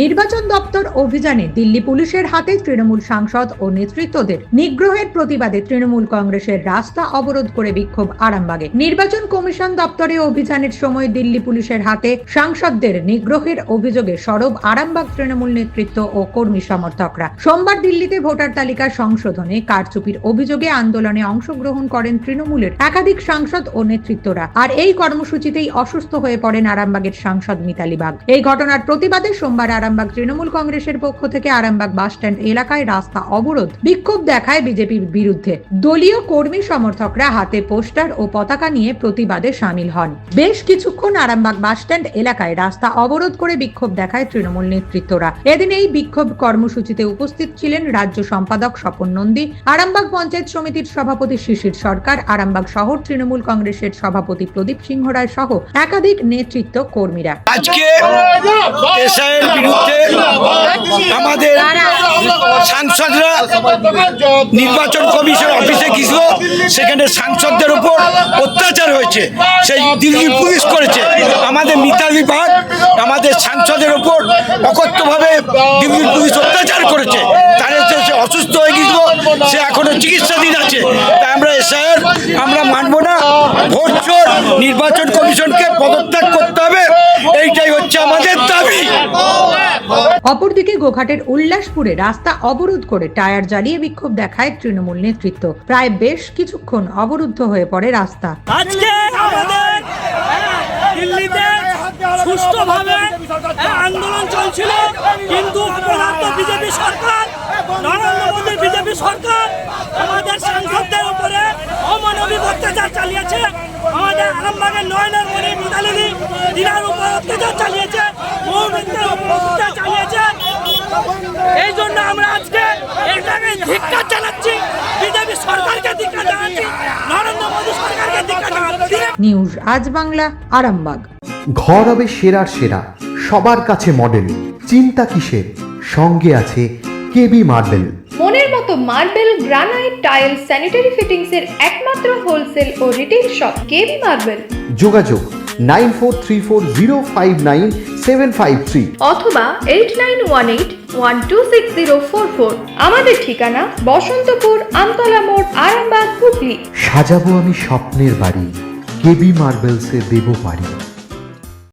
নির্বাচন দপ্তর অভিযানে দিল্লি পুলিশের হাতে তৃণমূল সাংসদ ও নেতৃত্বদের নিগ্রহের প্রতিবাদে তৃণমূল কংগ্রেসের রাস্তা অবরোধ করে বিক্ষোভ আরামবাগে। নির্বাচন কমিশন দপ্তরে অভিযানের সময় দিল্লি পুলিশের হাতে সাংসদদের নিগ্রহের অভিযোগে সরব আরামবাগ তৃণমূল নেতৃত্ব ও কর্মী সমর্থকরা। সোমবার দিল্লিতে ভোটার তালিকা সংশোধনে কারচুপির অভিযোগে আন্দোলনে অংশগ্রহণ করেন তৃণমূলের একাধিক সাংসদ ও নেতৃত্বরা। আর এই কর্মসূচিতেই অসুস্থ হয়ে পড়েন আরামবাগের সাংসদ মিতালি বাগ। এই ঘটনার প্রতিবাদে সোমবার আরামবাগ তৃণমূল কংগ্রেসের পক্ষ থেকে আরামবাগ বাসস্ট্যান্ড এলাকায় রাস্তা অবরোধ। বিক্ষোভ দেখায় বিজেপির বিরুদ্ধে। দলীয় কর্মী সমর্থকরা হাতে পোস্টার ও পতাকা নিয়ে প্রতিবাদে সামিল হন। বেশ কিছুক্ষণ আরামবাগ বাসস্ট্যান্ড এলাকায় রাস্তা অবরোধ করে বিক্ষোভ দেখায় তৃণমূল নেতৃত্বরা। এদিন এই বিক্ষোভ কর্মসূচিতে উপস্থিত ছিলেন রাজ্য সম্পাদক স্বপন নন্দী আরামবাগ পঞ্চায়েত সমিতির সভাপতি শিশির সরকার আরামবাগ শহর তৃণমূল কংগ্রেসের সভাপতি প্রদীপ সিংহ রায় সহ একাধিক নেতৃত্ব কর্মীরা। আজকে এসআইয়ের আমাদের সাংসদরা নির্বাচন কমিশন অফিসে গিয়েছিল সেখানে সাংসদদের উপর অত্যাচার হয়েছে। সেই দিল্লি পুলিশ করেছে। আমাদের মিতালি ভাগ আমাদের সাংসদের উপর অকথ্যভাবে দিল্লি পুলিশ অত্যাচার করেছে। তার সে অসুস্থ হয়ে গিয়েছিল সে এখনও চিকিৎসাধীন আছে। তাই আমরা এসআইয়ের আমরা মানব না। ভোট চোর নির্বাচন কমিশনকে পদত্যাগ করতে হবে এইটাই হচ্ছে আমাদের দাবি অপরদিকে গোঘাটের উল্লাসপুরে রাস্তা অবরোধ করে টায়ার জ্বালিয়ে বিক্ষোভ দেখায় তৃণমূল নেতৃত্ব। প্রায় বেশ কিছুক্ষণ অবরুদ্ধ হয়ে পড়ে রাস্তা। আমাদের সুষ্ঠুভাবে আন্দোলন চলছিল, কিন্তু বিজেপি সরকার, নরেন্দ্র মোদীর বিজেপি সরকার আমাদের সাংসদদের উপরে অমানবিক অত্যাচার চালিয়েছে। আমাদের আরামবাগের নয়নের মনে মিতালিনী, দিনার উপর অত্যাচার চালিয়েছে মৌমিত্রের উপর অত্যাচার চালিয়েছে এই জন্য আমরা আজকে এটাকে ধিক্কার জানাচ্ছি বিজেপি সরকারকে ধিক্কার জানাচ্ছি নরেন্দ্র মোদী সরকারকে ধিক্কার জানাচ্ছি। নিউজ আজ বাংলা আরামবাগ। ঘর হবে সেরার সেরা সবার কাছে মডেল চিন্তা কিসের? সঙ্গে আছে কেবি মার্বেল। মনের মতো marble granite tile sanitary fittings এর একমাত্র হোলসেল ও রিটেল শপ কেবি মার্বেল। যোগাযোগ nine four three four zero five nine seven five three. অথবা eight nine one eight one two six zero four four আমাদের ঠিকানা বসন্তপুর, আমতলা মোড়, আরামবাগ, হুগলি। সাজাবো আমি স্বপ্নের বাড়ি, কেবি মার্বেলসে দেবো বাড়ি।